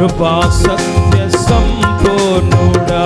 కృపా సత్య సంపూర్ణుడా.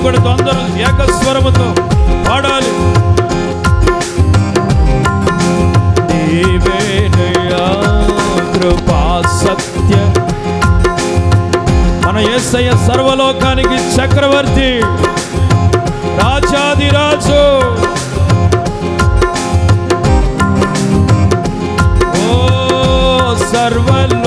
సప్పట్లు కూడా తొందర ఏకస్వరముతో పాడాలి. కృపా సత్య. మన ఎస్ఐ సర్వలోకానికి చక్రవర్తి రాజాది రాజు ఓ సర్వలో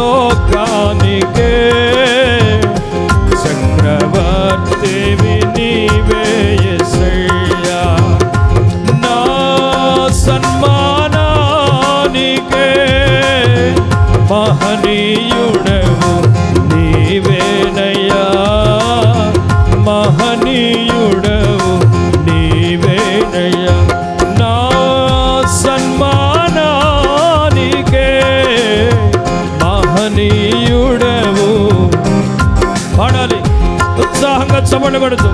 మహనీయుడవు నీవేనయ్యా మహనీయుడవు నీవేనయ్యా నా సన్మానానికే మహనీయుడవు. పాడాలి. ఉత్సాహంగా చమట కొడుతూ.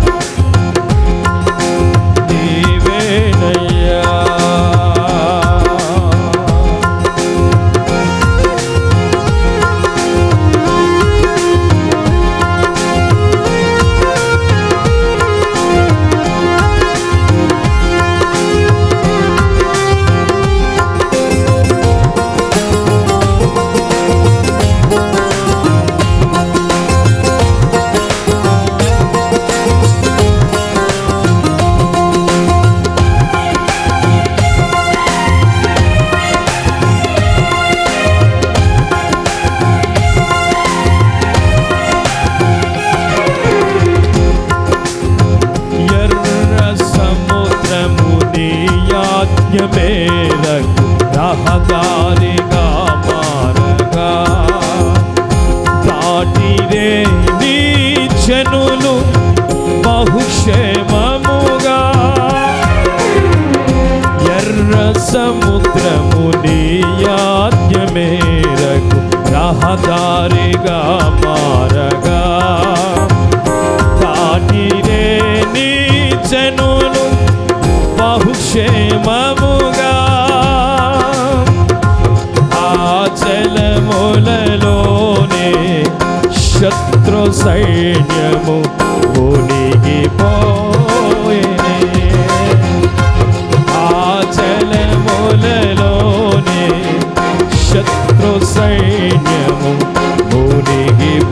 సముద్రము నీ ఆజ్ఞ మేరకు రహదారిగా మారగా. దాటిరే నీ జనులు బహుక్షేమముగా. ఆ జలములలోనే శత్రు సైన్యము మునిగిపోయే సైన్యము మునిగిపోయినే.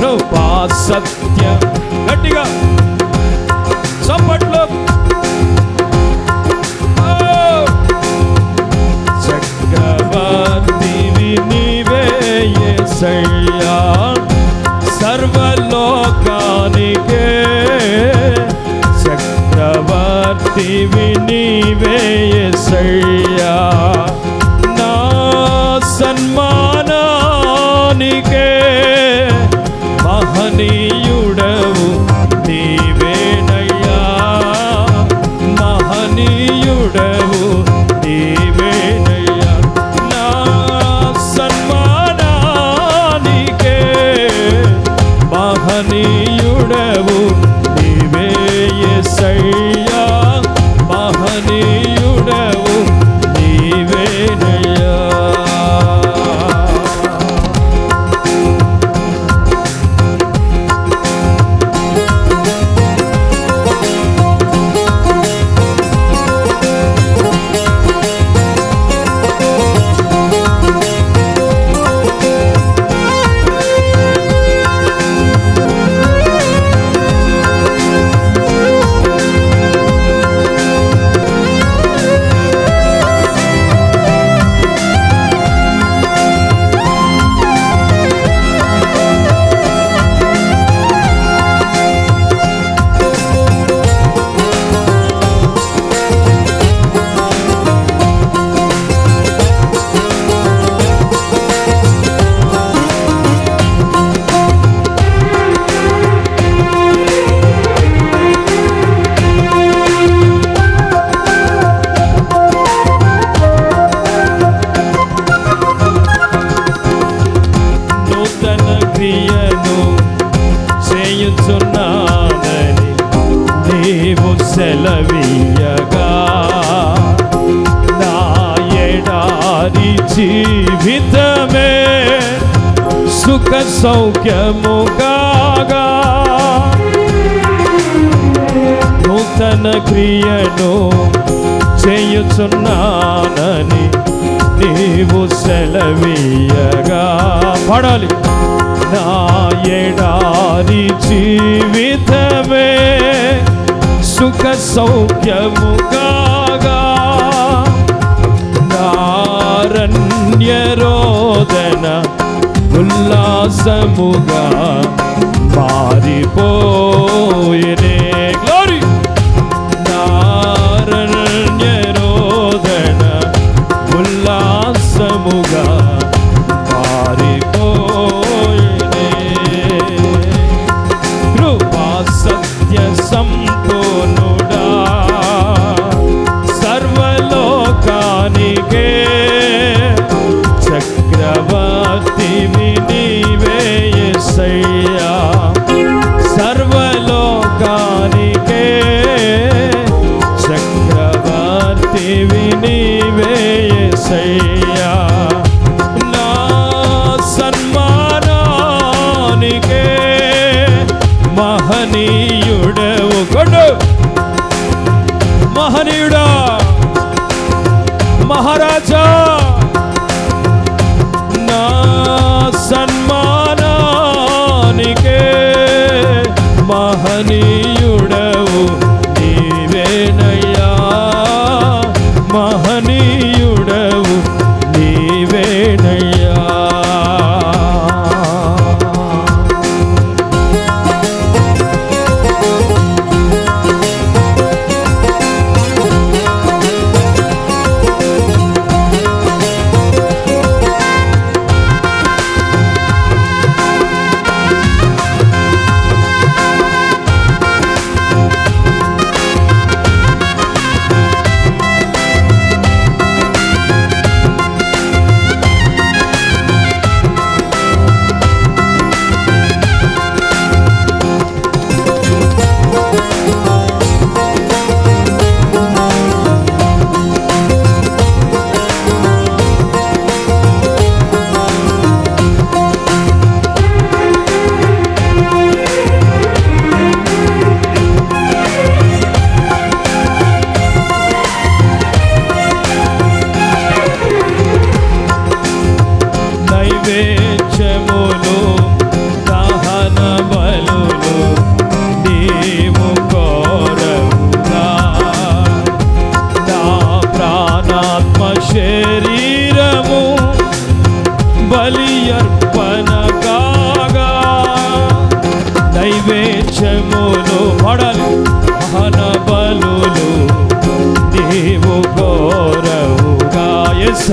కృపా సత్య గట్టిగా. చప్పట్లో. చక్రవర్తి నీవే సయ్యా చక్రవర్తివి నీవే యేసయ్యా. నా సన్మానానికే మహనీయుడవు నీవేనయ్యా. మహనీయుడవు నీవేనయ్యా. నా సన్మానానికే మహనీయుడవు నీవే యేసయ్యా. సౌఖ్యముగా నూతన క్రియను చేయుచున్నానని నీవు సెలవీయగా. పడాలి. నా ఎడారి జీవితమే సుఖ సౌఖ్యముగా నారణ్యరోదన విశ్వాసముగా మారిపోయే Hare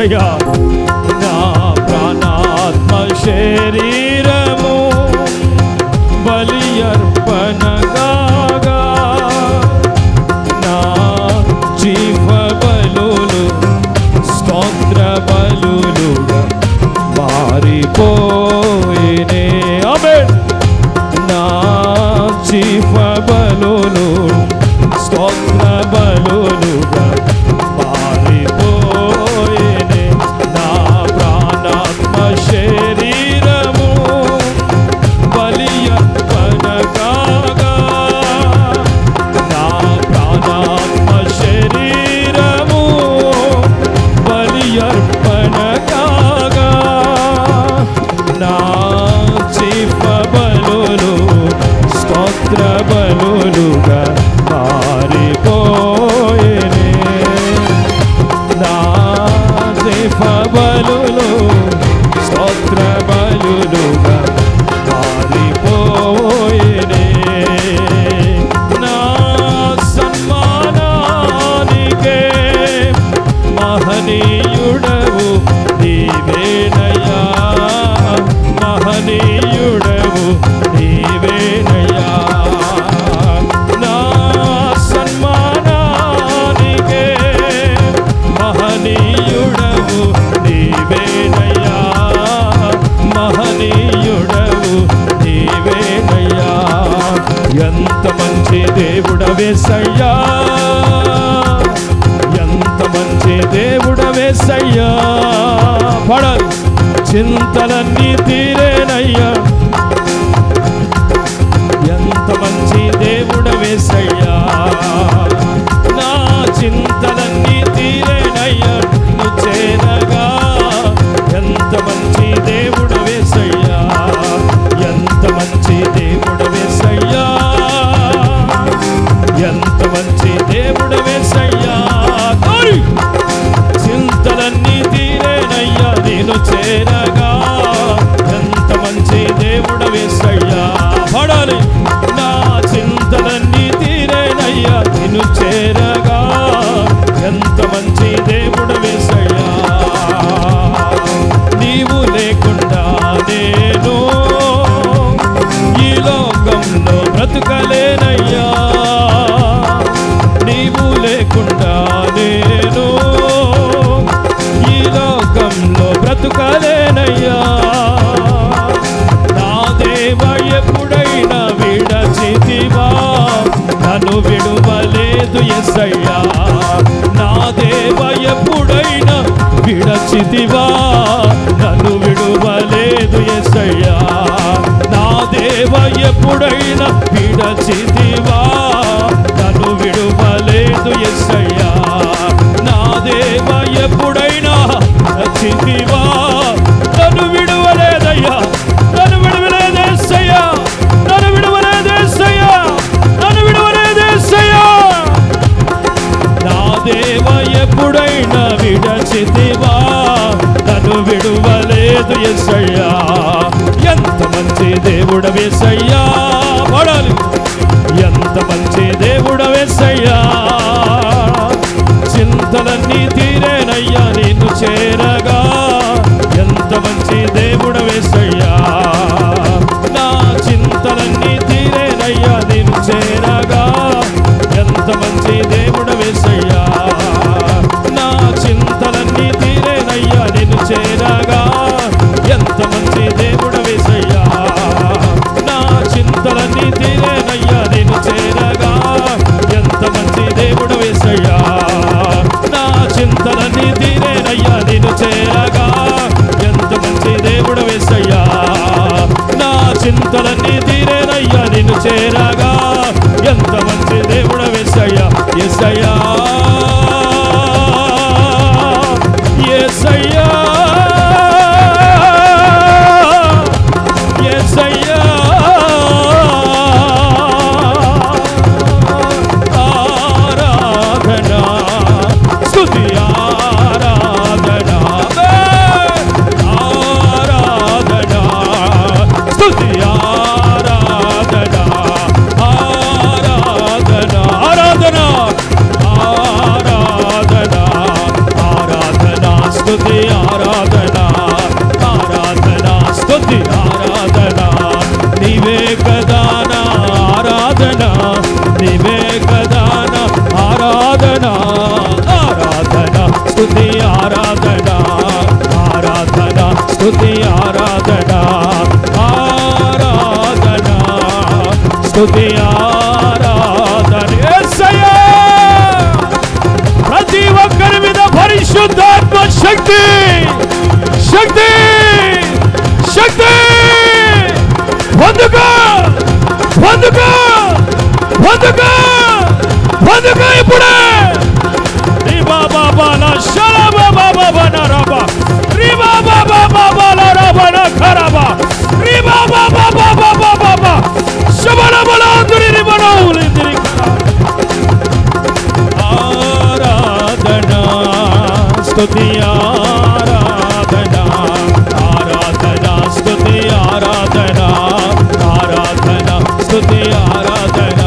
哎呀！బలులో ఏసయ్యా నా దేవ ఎప్పుడైనా విడచితివా నన్ను విడువలేదు ఎసయ్యా. నా దేవ ఎప్పుడైనా విడచితివా మంచిదేవా నన్ను విడువలేదు ఎస్సయ్యా ఎంత మంచి దేవుడవేసయ్యా. పడాలి. ఎంత మంచి దేవుడవేసయ్యా. ప్రతి ఒక్కరి మీద పరిశుద్ధాత్మ శక్తి! శక్తి! శక్తి! స్తుతి ఆరాధన ఆరాధన స్తుతి ఆరాధన ఆరాధన స్తుతి ఆరాధన.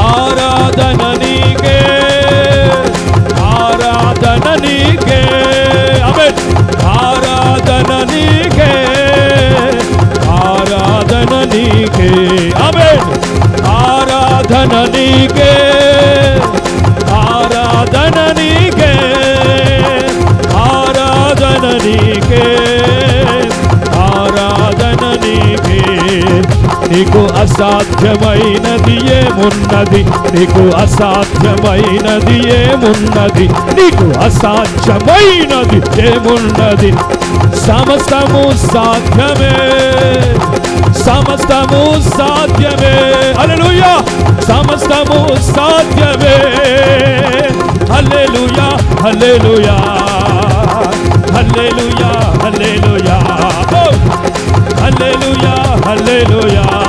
ఆరాధన నీకే ఆరాధన నీకే అవే ఆరాధన నీకే ఆరాధన నీకే అవే ఆరాధన నీకే అసాధ్యమైనది ఏమున్నది? నీకు అసాధ్యమైనది ఏమున్నది? నీకు అసాధ్యమైనది ఏమున్నది? సమస్తము సాధ్యమే. సమస్తము సాధ్యమే. హల్లెలూయా! సమస్తము సాధ్యమే. Hallelujah! Hallelujah! Hallelujah! Hallelujah! Hallelujah! Hallelujah!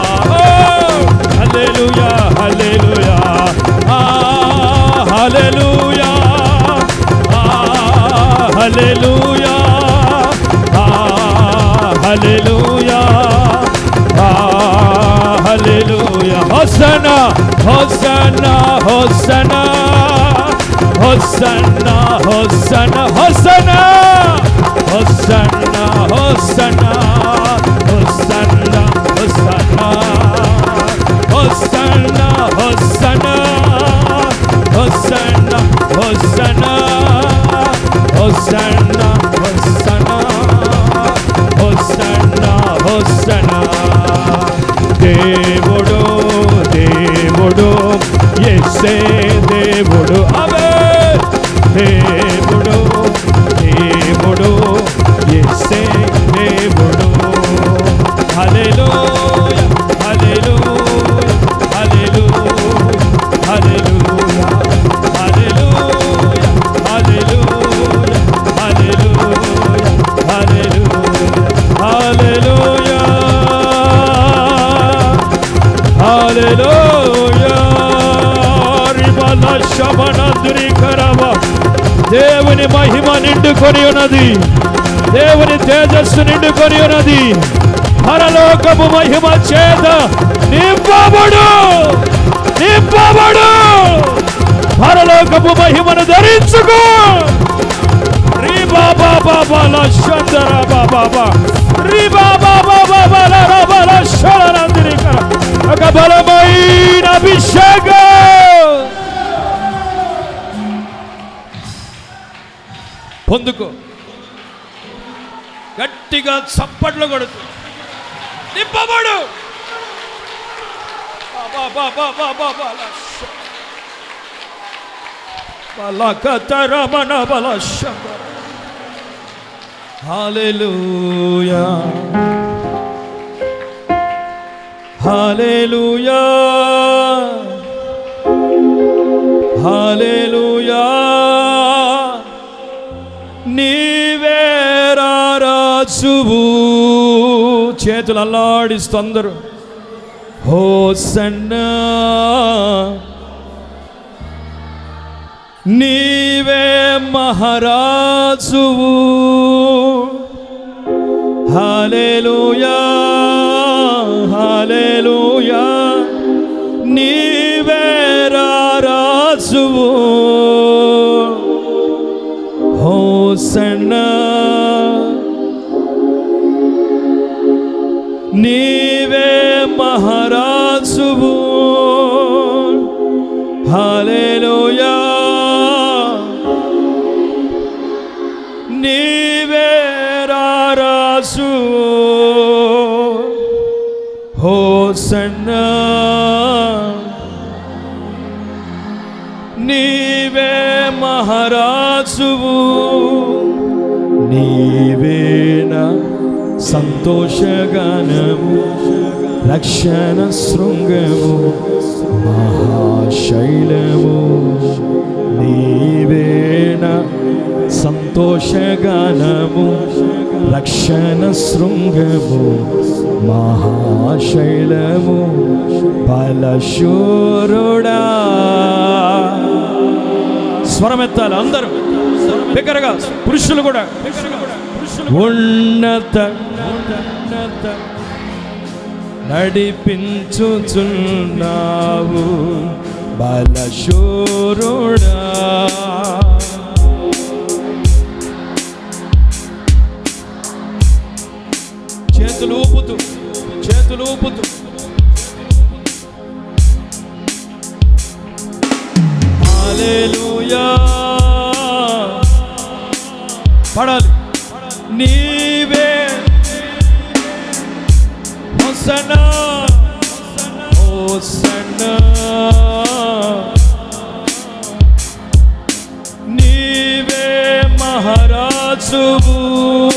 Hallelujah. ఆ హల్లెలూయా. ఆ హల్లెలూయా. ఆ hallelujah. Hosanna hosanna hosanna hosanna hosanna hosanna hosanna hosanna hosanna hosanna hosanna hosanna hosanna hosanna దేవుడు దేవుడు ఎస్సే దేవుడు అవే. దేవుడు దేవుడు ఎస్సే దేవుడు. హల్లెలూయా. దేవుని మహిమ నిండుకొని ఉన్నది. దేవుని తేజస్సు నిండుకొని ఉన్నది. పరలోకపు మహిమ చేత నింపబడు. నింపబడు. పరలోకపు మహిమను ధరించుకో. రీ బాబా బాబా లక్షందర బాబా రీ బాబా బాబా బల రబల ఒక బలమైన అభిషేకం. పొందుకో. గట్టిగా చప్పట్లు కొడుతు. నింపబడు. బలకతరమణ బల హాలెలూయా. హాలెలూయా. హాలే ప్రభువు చేతులు అల్లాడిస్తూ అందరూ. హోసన్నా. నీవే మహారాజువు. హాలేలుయా హాలేలుయా నీవే రాజువు హోసన్నా. మహారాజువు హల్లెలూయా నీవే రారాసు హోసన్నా నీవే మహారాజువు నీవేన సంతోషగానము రక్షణ శృంగము మహాశైలము. నీవేణ సంతోషగానము రక్షణ శృంగము మహాశైలము. బలశూరుడా. స్వరమెత్తాలి అందరూ. బిగ్గరగా పురుషులు కూడా. ఉన్నత ఉన్నత. నడిపించుచున్నావు బలశూరుడా. చేతులు ఊపుతూ చేతులు ఊపుతూ. హల్లెలూయా. పడాలి. హోసనా. హోసనా. నీవే మహారాజువు.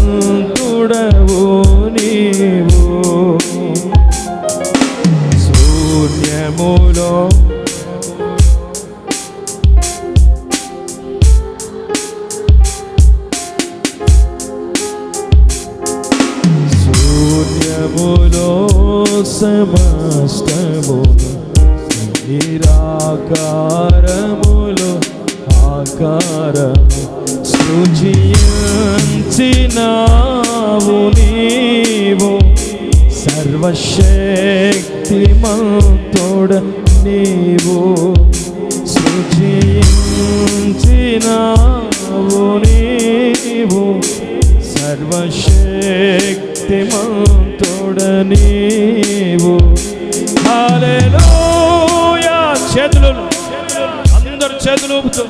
అనంతుడవు నీవు. శూన్యములో దేవుడు నీవు సృజించినావు నీవు సర్వశక్తిమంతుడ నీవు. చేతులు అందరు చేతులు ఊపుతూ.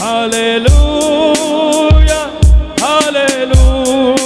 Hallelujah hallelujah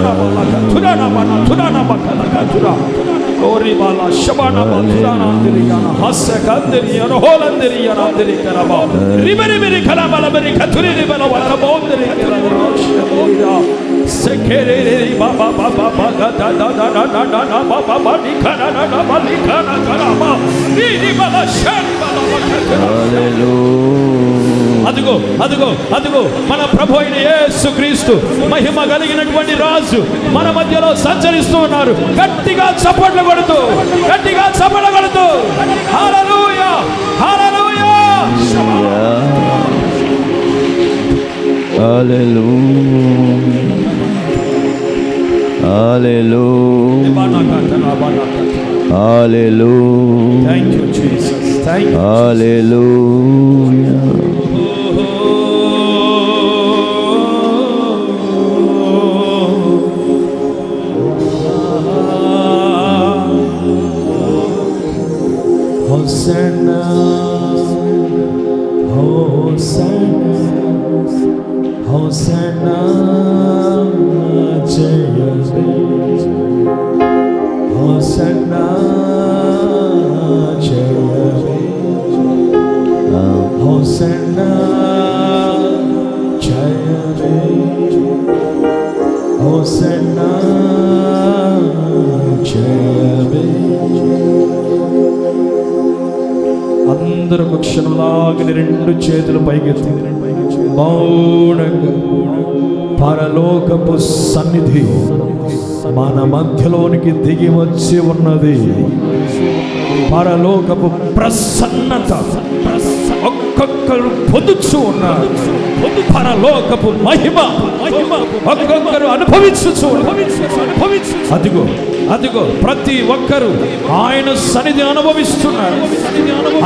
turana balaka turana bana turana bakala katura. Lori bala şabana bal turana andiri yana. Hasse kandiri yana holandiri yana andiri karaba riberi beri kalabala beri katuri ribala bala bondiri yana sekere ri ba ba ba ba ba da da da da da da da ba bala అదిగో అదిగో అదిగో మన ప్రభు అయిన యేసుక్రీస్తు మహిమ కలిగినటువంటి రాజు మన మధ్యలో సంచరిస్తూ ఉన్నారు. గట్టిగా చప్పట్లు కొడుతూ గట్టిగా చప్పట్లు కొడుతూ. Hallelujah hallelujah. Hallelujah. Hallelujah. You Jesus thank you Hallelujah. అందరూ ఒక క్షణంలాగని రెండు చేతులు పైకెత్తి. మౌనంగా పరలోకపు సన్నిధి మన మధ్యలోనికి దిగి వచ్చి ఉన్నది. పరలోకపు ప్రసన్నత. ఒక్కొక్కరు పొందుచు ఉన్నారు. పరలోకపు మహిమ మహిమ ఒక్కొక్కరు అనుభవించు అదిగో అదిగో ప్రతి ఒక్కరు ఆయన సన్నిధి అనుభవిస్తున్నారు.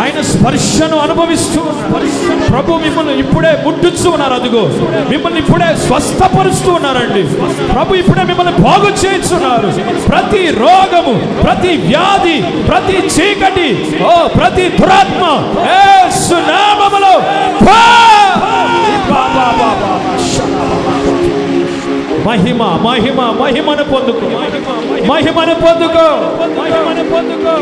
ఆయన స్పర్శను అనుభవిస్తున్నారు. ప్రభు మిమ్మల్ని ఇప్పుడే ముట్టుచు ఉన్నారు అదిగో. మిమ్మల్ని ఇప్పుడే స్వస్థపరుస్తూ ఉన్నారండి. ప్రభు ఇప్పుడే మిమ్మల్ని బాగు చేస్తున్నారు ప్రతి రోగము ప్రతి వ్యాధి ప్రతి చీకటి ఓ ప్రతి దురాత్మ నామములో. మహిమ మహిమ మహిమను పొందుకో. మహిమను పొందుకో. మహిమను పొందుకో.